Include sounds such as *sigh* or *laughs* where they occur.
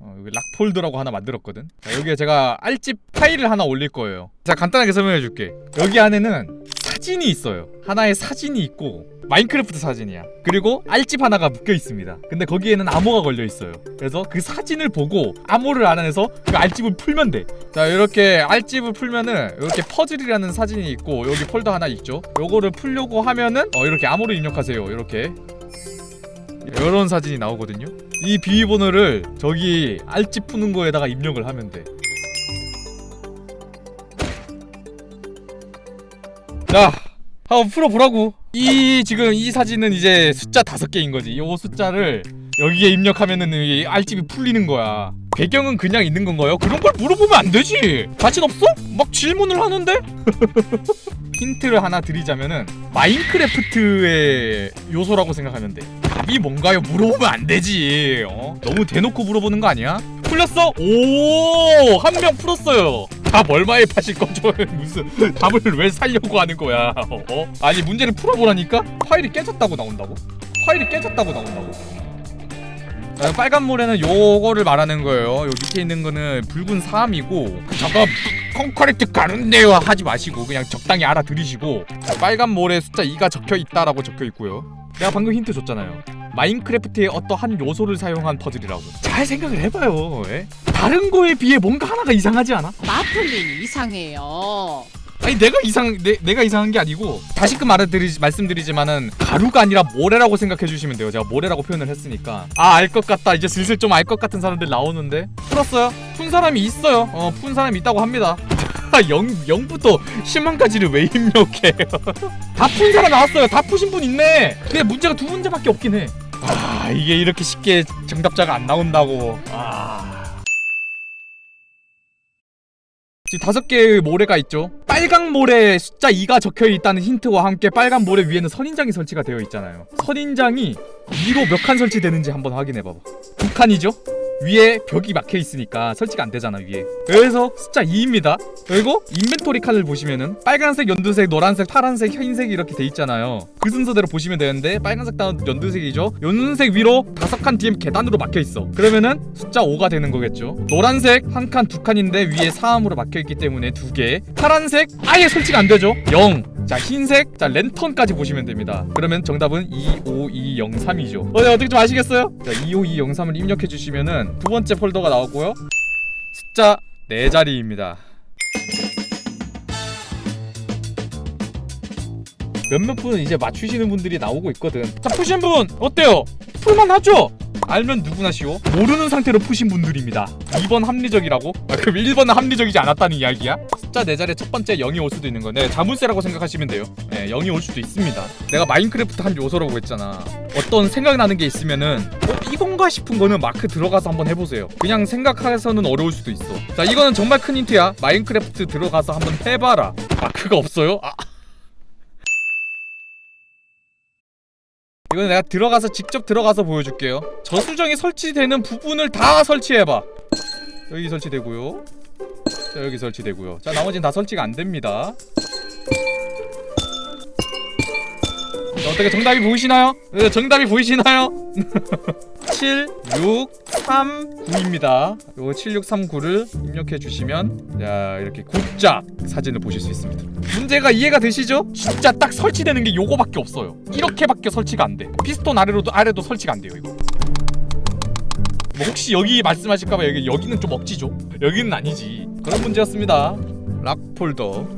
어, 여기 락폴더라고 하나 만들었거든. 자, 여기에 제가 알집 파일을 하나 올릴 거예요. 자, 간단하게 설명해 줄게. 여기 안에는 사진이 있어요. 하나의 사진이 있고 마인크래프트 사진이야. 그리고 알집 하나가 묶여 있습니다. 근데 거기에는 암호가 걸려 있어요. 그래서 그 사진을 보고 암호를 알아내서 그 알집을 풀면 돼. 자, 이렇게 알집을 풀면은 이렇게 퍼즐이라는 사진이 있고 여기 폴더 하나 있죠. 요거를 풀려고 하면은 어, 이렇게 암호를 입력하세요. 이렇게 이런 사진이 나오거든요. 이 비밀번호를 저기 알집 푸는 거에다가 입력을 하면 돼. 자, 한번 풀어보라고. 이 지금 이 사진은 이제 숫자 다섯 개인 거지. 이 숫자를 여기에 입력하면은 이 알집이 풀리는 거야. 배경은 그냥 있는 건가요? 그런 걸 물어보면 안 되지. 자신 없어? 막 질문을 하는데? *laughs* 힌트를 하나 드리자면은 마인크래프트의 요소라고 생각하면 돼. 답이 뭔가요? 물어보면 안 되지. 어? 너무 대놓고 물어보는 거 아니야? 풀렸어? 오, 한 명 풀었어요. 답 얼마에 파실 거죠? *laughs* 무슨 답을 왜 살려고 하는 거야? 어? 아니 문제를 풀어보라니까 파일이 깨졌다고 나온다고? 파일이 깨졌다고 나온다고? 아, 빨간 모래는 요거를 말하는 거예요. 요 밑에 있는 거는 붉은 사암이고 잠깐 콘크리트 가는데요 하지 마시고 그냥 적당히 알아들으시고 자, 빨간 모래 숫자 2가 적혀 있다라고 적혀 있고요. 내가 방금 힌트 줬잖아요. 마인크래프트의 어떠한 요소를 사용한 퍼즐이라고. 잘 생각을 해봐요. 예? 다른 거에 비해 뭔가 하나가 이상하지 않아? 마플린 이상해요. 아니 내가 이상 내, 내가 이상한 게 아니고 다시금 말해드리 말씀드리지만은 가루가 아니라 모래라고 생각해 주시면 돼요. 제가 모래라고 표현을 했으니까 아 알 것 같다. 이제 슬슬 좀 알 것 같은 사람들 나오는데 풀었어요. 푼 사람이 있어요. 어푼 사람이 있다고 합니다. *laughs* 0, 0부터 10만까지를 왜 입력해? *laughs* 다푼 사람 나왔어요. 다 푸신 분 있네. 근데 문제가 두 문제밖에 없긴 해. 아 이게 이렇게 쉽게 정답자가 안 나온다고. 아. 지금 다섯 개의 모래가 있죠. 빨강 모래 숫자 2가 적혀 있다는 힌트와 함께 빨간 모래 위에는 선인장이 설치가 되어 있잖아요. 선인장이 위로 몇 칸 설치되는지 한번 확인해 봐봐. 두 칸이죠? 위에 벽이 막혀 있으니까 설치가 안 되잖아 위에. 그래서 숫자 2입니다. 그리고 인벤토리 칸을 보시면은 빨간색, 연두색, 노란색, 파란색, 흰색 이렇게 돼 있잖아요. 그 순서대로 보시면 되는데 빨간색 다음 연두색이죠. 연두색 위로 다섯 칸 뒤에 계단으로 막혀 있어. 그러면은 숫자 5가 되는 거겠죠. 노란색 한 칸 두 칸인데 위에 사암으로 막혀 있기 때문에 두 개. 파란색 아예 설치가 안 되죠. 0. 자 흰색 자 랜턴까지 보시면 됩니다. 그러면 정답은 25203이죠. 어, 네, 어떻게 좀 아시겠어요? 자 25203을 입력해 주시면은 두 번째 폴더가 나오고요. 숫자 네 자리입니다. 몇몇 분은 이제 맞추시는 분들이 나오고 있거든. 자 푸신 분 어때요? 풀만 하죠? 알면 누구나 쉬워. 모르는 상태로 푸신 분들입니다. 2번 합리적이라고? 아, 그럼 1번은 합리적이지 않았다는 이야기야? 숫자 네 자리에 첫 번째 0이 올 수도 있는 건데 자물쇠라고 생각하시면 돼요. 네, 0이 올 수도 있습니다. 내가 마인크래프트 한 요소라고 했잖아. 어떤 생각나는 게 있으면은 어 이건가 싶은 거는 마크 들어가서 한번 해보세요. 그냥 생각해서는 어려울 수도 있어. 자 이거는 정말 큰 힌트야. 마인크래프트 들어가서 한번 해봐라. 마크가 없어요? 아. 이건 내가 들어가서 직접 들어가서 보여줄게요. 저수정이 설치되는 부분을 다 설치해봐. 여기 설치되고요. 자 여기 설치되고요. 자 나머지는 다 설치가 안 됩니다. 자, 어떻게 정답이 보이시나요? 네, 정답이 보이시나요? *laughs* 7, 6, 3, 9입니다. 요거 7, 6, 3, 9를 입력해 주시면 자 이렇게 굿작 사진을 보실 수 있습니다. 문제가 이해가 되시죠? 진짜 딱 설치되는 게 요거밖에 없어요. 이렇게밖에 설치가 안 돼. 피스톤 아래로도 아래도 설치가 안 돼요 이거. 뭐 혹시 여기 말씀하실까봐 여기 여기는 좀 억지죠? 여기는 아니지. 그런 문제였습니다. 락 폴더